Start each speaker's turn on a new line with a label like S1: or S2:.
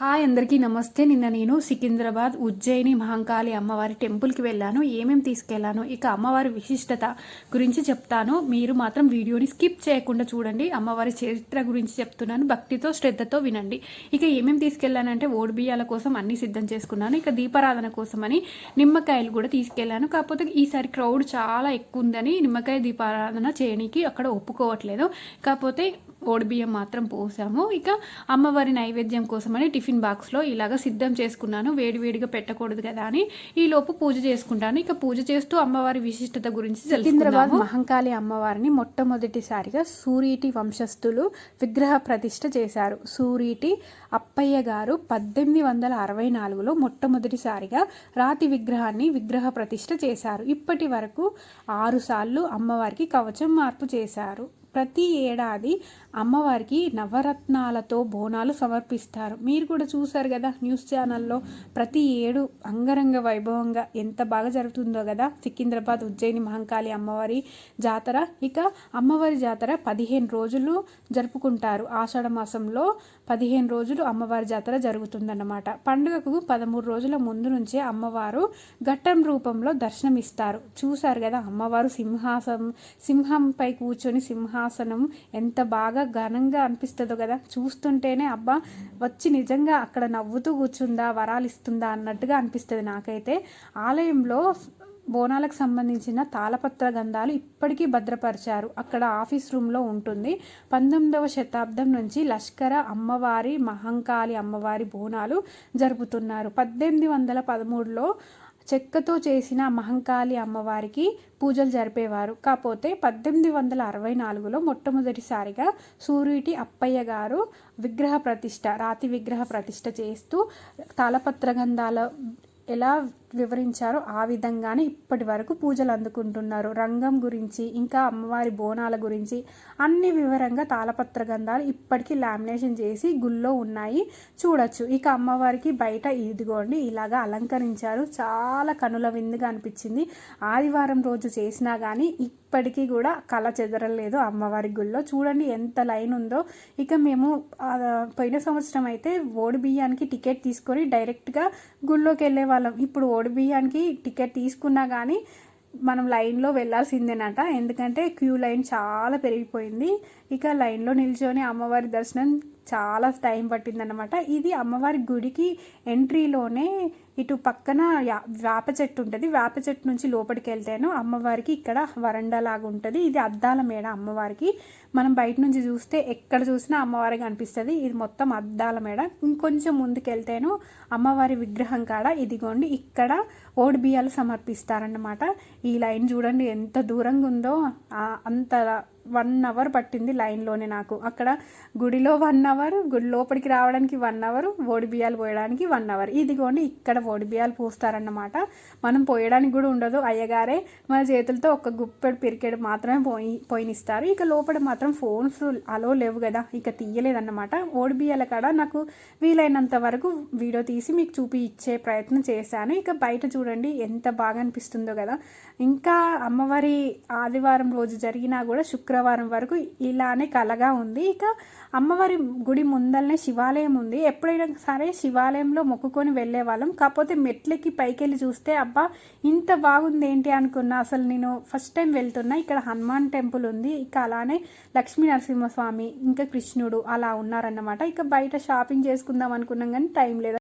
S1: Hi అందరికీ నమస్తే. నిన్న నేను సికింద్రాబాద్ ఉజ్జయిని మహంకాళి అమ్మవారి టెంపుల్కి వెళ్ళాను. ఏమేమి తీసుకెళ్ళాను ఇక అమ్మవారి విశిష్టత గురించి చెప్తాను. మీరు మాత్రం వీడియోని స్కిప్ చేయకుండా చూడండి. అమ్మవారి చరిత్ర గురించి చెప్తున్నాను. భక్తితో శ్రద్ధతో వినండి. ఇక ఏమేమి తీసుకెళ్ళానంటే ఓడి బియ్యాల కోసం అన్ని సిద్ధం చేసుకున్నాను. ఇక దీపారాధన కోసమని నిమ్మకాయలు కూడా తీసుకెళ్ళాను. కాకపోతే ఈసారి క్రౌడ్ చాలా ఎక్కువ ఉందని నిమ్మకాయ దీపారాధన చేయడానికి అక్కడ ఒప్పుకోవట్లేదు. కాకపోతే బియ్యం మాత్రం పోసాము. ఇక అమ్మవారి నైవేద్యం కోసమని టిఫిన్ బాక్స్లో ఇలాగ సిద్ధం చేసుకున్నాను. వేడివేడిగా పెట్టకూడదు కదా అని ఈ లోపు పూజ చేసుకుంటాను. ఇక పూజ చేస్తూ అమ్మవారి విశిష్టత గురించి సికింద్రాబాద్ మహంకాళి అమ్మవారిని మొట్టమొదటిసారిగా సూరీటి వంశస్థులు విగ్రహ ప్రతిష్ఠ చేశారు. సూరీటి అప్పయ్య గారు పద్దెనిమిది వందల అరవై నాలుగులో మొట్టమొదటిసారిగా రాతి విగ్రహాన్ని విగ్రహ ప్రతిష్ఠ చేశారు. ఇప్పటి వరకు ఆరుసార్లు అమ్మవారికి కవచం మార్పు చేశారు. ప్రతి ఏడాది అమ్మవారికి నవరత్నాలతో బోనాలు సమర్పిస్తారు. మీరు కూడా చూసారు కదా న్యూస్ ఛానల్లో ప్రతి ఏడు అంగరంగ వైభవంగా ఎంత బాగా జరుగుతుందో కదా సికింద్రాబాద్ ఉజ్జయిని మహంకాళి అమ్మవారి జాతర. ఇక అమ్మవారి జాతర పదిహేను రోజులు జరుపుకుంటారు. ఆషాఢ మాసంలో పదిహేను రోజులు అమ్మవారి జాతర జరుగుతుందన్నమాట. పండుగకు పదమూడు రోజుల ముందు నుంచే అమ్మవారు ఘట్టం రూపంలో దర్శనమిస్తారు. చూశారు కదా అమ్మవారు సింహాసం సింహంపై కూర్చొని సింహాసనం ఎంత బాగా ఘనంగా అనిపిస్తుందో కదా. చూస్తుంటేనే అబ్బా వచ్చి నిజంగా అక్కడ నవ్వుతూ కూర్చుందా వరాలు ఇస్తుందా అన్నట్టుగా అనిపిస్తుంది నాకైతే. ఆలయంలో బోనాలకు సంబంధించిన తాళపత్ర గంధాలు ఇప్పటికీ భద్రపరిచారు. అక్కడ ఆఫీస్ రూమ్లో ఉంటుంది. పంతొమ్మిదవ శతాబ్దం నుంచి లష్కర అమ్మవారి మహంకాళి అమ్మవారి బోనాలు జరుపుతున్నారు. పద్దెనిమిది వందల పదమూడులో చెక్కతో చేసిన మహంకాళి అమ్మవారికి పూజలు జరిపేవారు. కాకపోతే పద్దెనిమిది వందల అరవై నాలుగులో మొట్టమొదటిసారిగా సూర్యుటి అప్పయ్య గారు విగ్రహ ప్రతిష్ట రాతి విగ్రహ ప్రతిష్ట చేస్తూ తాళపత్ర గంధాల ఎలా వివరించారో. ఆ విధంగానే ఇప్పటి వరకు పూజలు అందుకుంటున్నారు. రంగం గురించి ఇంకా అమ్మవారి బోనాల గురించి అన్ని వివరంగా తాళపత్ర గంధాలు ఇప్పటికీ లామినేషన్ చేసి గుళ్ళో ఉన్నాయి. చూడొచ్చు. ఇక అమ్మవారికి బయట ఇదిగోండి ఇలాగా అలంకరించారు. చాలా కనుల విందుగా అనిపించింది. ఆదివారం రోజు చేసినా కానీ ఇప్పటికీ కూడా కళ చెదరలేదు అమ్మవారి గుళ్ళో. చూడండి ఎంత లైన్ ఉందో. ఇక మేము పోయిన సంవత్సరం అయితే ఓడి బియ్యానికి టికెట్ తీసుకొని డైరెక్ట్గా గుళ్ళోకి వెళ్ళే వాళ్ళం ఇప్పుడు కోడి బియ్యానికి టికెట్ తీసుకున్నా కానీ మనం లైన్లో వెళ్ళాల్సిందేనట. ఎందుకంటే క్యూ లైన్ చాలా పెరిగిపోయింది. ఇక లైన్లో నిల్చొని అమ్మవారి దర్శనం చాలా టైం పట్టిందనమాట ఇది అమ్మవారి గుడికి ఎంట్రీలోనే ఇటు పక్కన వేప చెట్టు ఉంటుంది. వేప చెట్టు నుంచి లోపలికి వెళ్తేను అమ్మవారికి ఇక్కడ వరండా లాగా ఉంటుంది. ఇది అద్దాల మేడ అమ్మవారికి. మనం బయట నుంచి చూస్తే ఎక్కడ చూసినా అమ్మవారికి అనిపిస్తుంది ఇది మొత్తం అద్దాల మేడ. ఇంకొంచెం ముందుకెళ్తేను అమ్మవారి విగ్రహం కాడ ఇదిగోండి ఇక్కడ ఓడి బియ్యాలు సమర్పిస్తారన్నమాట. ఈ లైన్ చూడండి ఎంత దూరంగా ఉందో అంత వన్ అవర్ పట్టింది లైన్లోనే నాకు. అక్కడ గుడిలో వన్ అవర్ గుడి లోపలికి రావడానికి వన్ అవర్ ఓడి బియ్యాలు పోయడానికి వన్ అవర్. ఇదిగోండి ఇక్కడ ఓడి బియ్యాలు పోస్తారన్నమాట. మనం పోయడానికి కూడా ఉండదు. అయ్యగారే మన చేతులతో ఒక గుప్పెడు పిరికెడు మాత్రమే పోయి పోయినిస్తారు. ఇక లోపల మాత్రం ఫోన్స్ అలో లేవు కదా. ఇక తీయలేదన్నమాట. ఓడి బియ్యాల కాడ నాకు వీలైనంత వరకు వీడియో తీసి మీకు చూపి ఇచ్చే ప్రయత్నం చేశాను. ఇక బయట చూడండి ఎంత బాగా అనిపిస్తుందో కదా. ఇంకా అమ్మవారి ఆదివారం రోజు జరిగినా కూడా శుక్రవారం వరకు ఇలానే కలగా ఉంది. ఇక అమ్మవారి గుడి ముందలనే శివాలయం ఉంది. ఎప్పుడైనా సరే శివాలయంలో మొక్కుకొని వెళ్ళే వాళ్ళం. కాకపోతే మెట్లకి పైకెళ్ళి చూస్తే అబ్బా ఇంత బాగుంది ఏంటి అనుకున్నా. అసలు నేను ఫస్ట్ టైం వెళ్తున్నా. ఇక్కడ హనుమాన్ టెంపుల్ ఉంది. ఇక అలానే లక్ష్మీ నరసింహస్వామి ఇంకా కృష్ణుడు అలా ఉన్నారన్నమాట. ఇక బయట షాపింగ్ చేసుకుందాం అనుకున్నాం కానీ టైం లేదు.